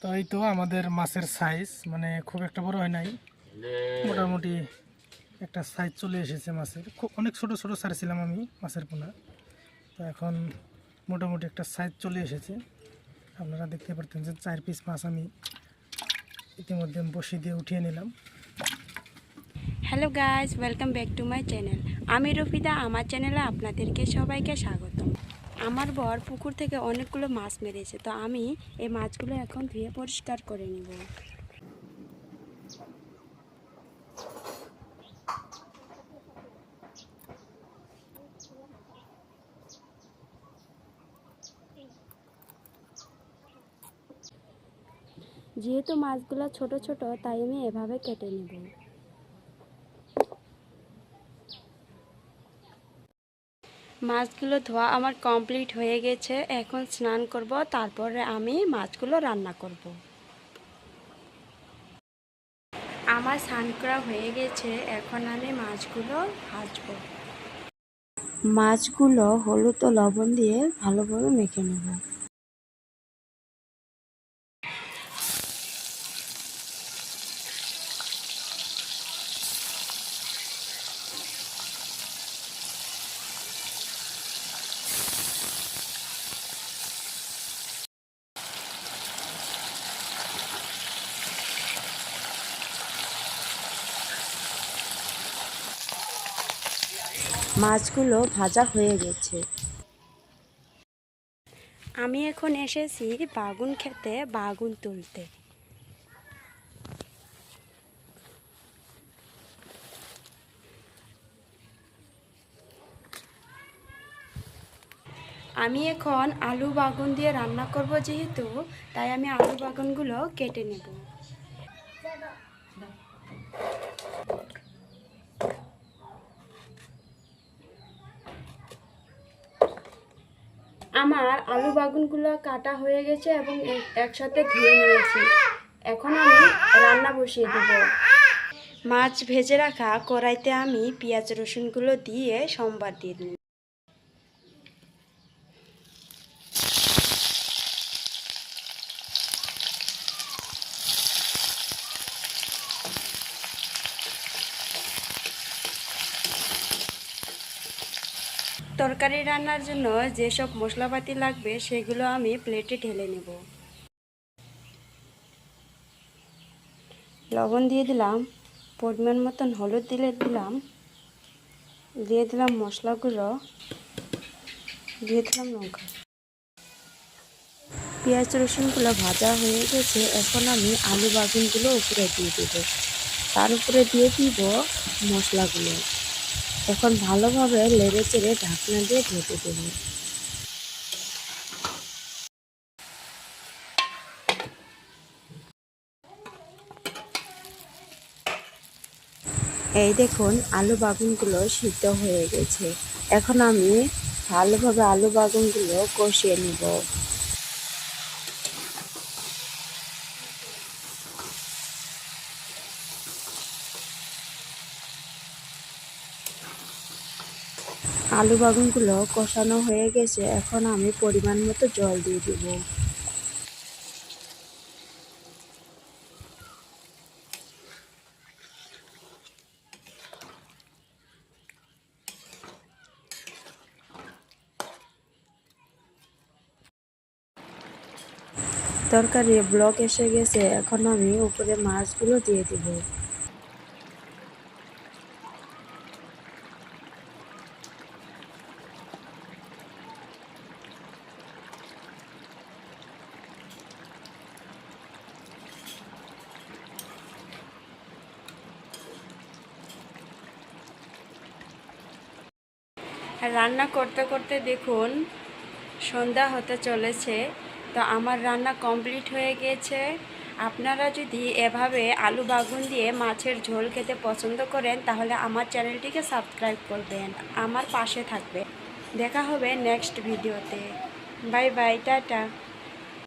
তো এই তো আমাদের মাছের সাইজ মানে খুব একটা বড় হয় নাই। মোটামুটি একটা সাইজ চলে এসেছে মাছের। খুব, অনেক ছোট ছোট ছাড়ছিলাম আমি মাছের পোনা। তো এখন মোটামুটি একটা সাইজ চলে এসেছে। আপনারা দেখতে পারতেন যে চার পিস মাছ আমি ইতিমধ্যে বসিয়ে দিয়ে উঠিয়ে নিলাম। Hello guys welcome back to my channel আমি রফিদা, আমার চ্যানেলে আপনাদেরকে সবাইকে স্বাগতম। আমার বর পুকুর থেকে অনেকগুলো মাছ মেরেছে, তো আমি এই মাছগুলো এখন ধুয়ে পরিষ্কার করে নিব। যেহেতু মাছগুলো ছোট ছোট, তাই আমি এভাবে কেটে নেব। মাছগুলো ধোয়া আমার কমপ্লিট হয়ে গেছে। এখন স্নান করব, তারপরে আমি মাছগুলো রান্না করব। আমার স্নান করা হয়ে গেছে, এখন আমি মাছগুলো ভাজব। মাছগুলো হলুদ ও লবণ দিয়ে ভালোভাবে মেখে নেব। মাছগুলো ভাজা হয়ে গেছে। আমি এখন এসেছি বাগুন খেতে, বাগুন তুলতে। আমি এখন আলু বাগুন দিয়ে রান্না করব যেহেতু, তাই আমি আলু বাগুনগুলো কেটে নেব। আমার আলু বাগুনগুলো কাটা হয়ে গেছে এবং একসাথে ধুয়ে নিয়েছি। এখন আমি রান্না বসিয়ে দেব। মাছ ভেজে রাখা কড়াইতে আমি পেঁয়াজ রসুনগুলো দিয়ে সোমবার দিয়ে দিই তরকারি রান্নার জন্য যেসব মশলাপাতি লাগবে, সেগুলো আমি প্লেটে ঢেলে নেব। লবণ দিয়ে দিলাম, পরিমাণ মতন হলুদ দিলে দিলাম, দিয়ে দিলাম মশলাগুলো দিয়ে দিলাম লঙ্কা। পেঁয়াজ, রসুনগুলো ভাজা হয়ে গেছে, এখন আমি আলু বাগুনগুলো উপরে দিয়ে দেব। তার উপরে দিয়ে দিব মশলাগুলো। এখন ভালোভাবে লেড়ে চেড়ে ঢাকনা দিয়ে ঢেকে দেব। এই দেখুন, আলু বাগুনগুলো সিদ্ধ হয়ে গেছে। এখন আমি ভালোভাবে আলু বাগুনগুলো কষিয়ে নিব। আলু বাগুনগুলো কষানো হয়ে গেছে, এখন আমি পরিমাণ মতো জল দিয়ে দিব। তরকারি ব্লক এসে গেছে, এখন আমি উপরে মাছগুলো দিয়ে দিব। রান্না করতে করতে দেখুন, সন্ধ্যা হতে চলেছে। তো আমার রান্না কমপ্লিট হয়ে গেছে। আপনারা যদি এভাবে আলু বাগুন দিয়ে মাছের ঝোল খেতে পছন্দ করেন, তাহলে আমার চ্যানেলটিকে সাবস্ক্রাইব করবেন। আমার পাশে থাকবে দেখা হবে নেক্সট ভিডিওতে। Bye bye, tata.